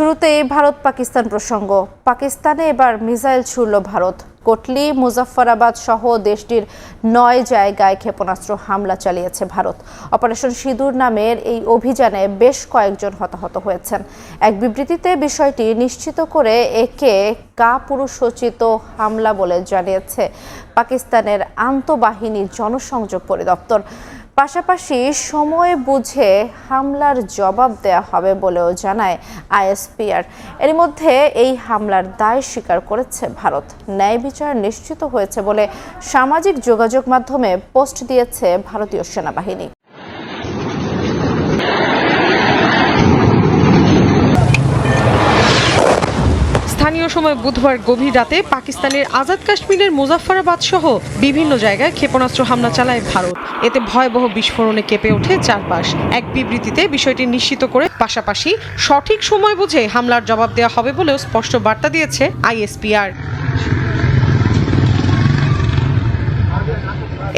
শুরুতেই ভারত পাকিস্তান প্রসঙ্গ। পাকিস্তানে এবার মিসাইল ছুড়ল ভারত। কোটলি, মুজাফফরাবাদ সহ দেশটির নয় জায়গায় ক্ষেপণাস্ত্র হামলা চালিয়েছে ভারত। অপারেশন সিঁদুর নামের এই অভিযানে বেশ কয়েকজন হতাহত হয়েছেন। এক বিবৃতিতে বিষয়টি নিশ্চিত করে একে কাপুরুষোচিত হামলা বলে জানিয়েছে পাকিস্তানের আন্তঃবাহিনী জনসংযোগ পরিদপ্তর। পাশাপাশি সময় বুঝে হামলার জবাব দেয়া হবে বলেও জানায় আইএসপিআর। এর মধ্যে এই হামলার দায় স্বীকার করেছে ভারত। ন্যায় বিচার নিশ্চিত হয়েছে বলে সামাজিক যোগাযোগ মাধ্যমে পোস্ট দিয়েছে ভারতীয় সেনাবাহিনী। স্থানীয় সময় বুধবার গভীর রাতে পাকিস্তানের আজাদ কাশ্মীরের মুজাফফরাবাদ সহ বিভিন্ন জায়গায় ক্ষেপণাস্ত্র হামলা চালায় ভারত। এতে ভয়াবহ বিস্ফোরণে কেঁপে ওঠে চারপাশ। এক বিবৃতিতে বিষয়টি নিশ্চিত করে পাশাপাশি সঠিক সময় বুঝে হামলার জবাব দেওয়া হবে বলেও স্পষ্ট বার্তা দিয়েছে আইএসপিআর।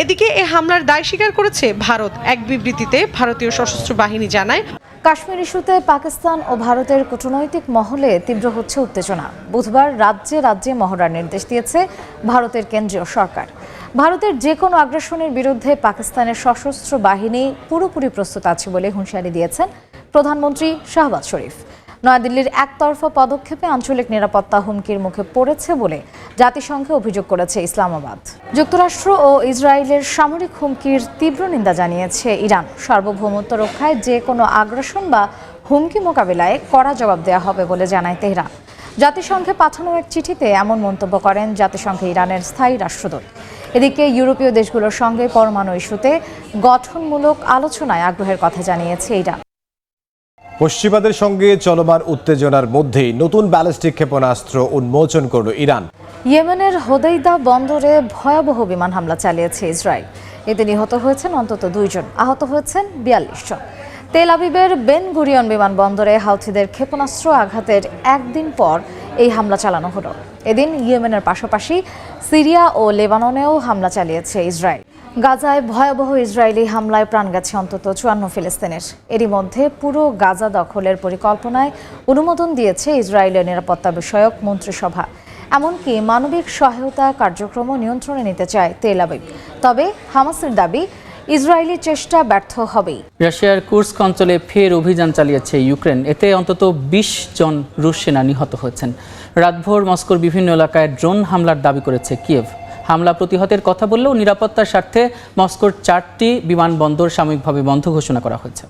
এদিকে এ হামলার দায় স্বীকার করেছে ভারত। এক বিবৃতিতে ভারতীয় সশস্ত্র বাহিনী জানায় কাশ্মীর ইস্যুতে পাকিস্তান ও ভারতের কূটনৈতিক মহলে তীব্র হচ্ছে উত্তেজনা। বুধবার রাজ্যে রাজ্যে মহড়ার নির্দেশ দিয়েছে ভারতের কেন্দ্রীয় সরকার। ভারতের যে কোনো আগ্রাসনের বিরুদ্ধে পাকিস্তানের সশস্ত্র বাহিনী পুরোপুরি প্রস্তুত আছে বলে হুঁশিয়ারি দিয়েছেন প্রধানমন্ত্রী শাহবাজ শরীফ। নয়াদিল্লির একতরফা পদক্ষেপে আঞ্চলিক নিরাপত্তা হুমকির মুখে পড়েছে বলে জাতিসংঘে অভিযোগ করেছে ইসলামাবাদ। যুক্তরাষ্ট্র ও ইসরায়েলের সামরিক হুমকির তীব্র নিন্দা জানিয়েছে ইরান। সার্বভৌমত্ব রক্ষায় যে কোনো আগ্রাসন বা হুমকি মোকাবিলায় কড়া জবাব দেওয়া হবে বলে জানায় তেহরান। জাতিসংঘে পাঠানো এক চিঠিতে এমন মন্তব্য করেন জাতিসংঘে ইরানের স্থায়ী রাষ্ট্রদূত। এদিকে ইউরোপীয় দেশগুলোর সঙ্গে পরমাণু ইস্যুতে গঠনমূলক আলোচনায় আগ্রহের কথা জানিয়েছে ইরান। পশ্চিমাদের সঙ্গে চলমান উত্তেজনার মধ্যেই নতুন ব্যালিস্টিক ক্ষেপণাস্ত্র উন্মোচন করল ইরান। ইয়েমেনের হোদেইদা বন্দরে ভয়াবহ বিমান হামলা চালিয়েছে ইসরায়েল। এতে নিহত হয়েছেন অন্তত দুইজন। আহত হয়েছেন বিয়াল্লিশ জন। তেল আবিবের বেন গুরিয়ন বিমানবন্দরে হাউথিদের ক্ষেপণাস্ত্র আঘাতের একদিন পর এই হামলা চালানো হলো। এদিন ইয়েমেনের পাশাপাশি সিরিয়া ও লেবাননেও হামলা চালিয়েছে ইসরায়েল। গাজায় ভয়াবহ ইসরায়েলি হামলায় প্রাণ গেছে অন্তত চুয়ান্ন ফিলিস্তিনের। এরই মধ্যে পুরো গাজা দখলের পরিকল্পনায় অনুমোদন দিয়েছে ইসরায়েলের নিরাপত্তা বিষয়ক মন্ত্রিসভা। এমনকি মানবিক সহায়তা কার্যক্রমও নিয়ন্ত্রণে নিতে চায় তেল তবে হামাসের দাবি ইসরায়েলি চেষ্টা ব্যর্থ হবেই। রাশিয়ার কুর্স্ক অঞ্চলে ফের অভিযান চালিয়েছে ইউক্রেন। এতে অন্তত ২০ জন রুশ সেনা নিহত হয়েছেন। রাতভোর মস্কোর বিভিন্ন এলাকায় ড্রোন হামলার দাবি করেছে কিয়েভ। হামলা প্রতিহতের কথা বললেও নিরাপত্তার স্বার্থে মস্কোর চারটি বিমানবন্দর সাময়িকভাবে বন্ধ ঘোষণা করা হয়েছে।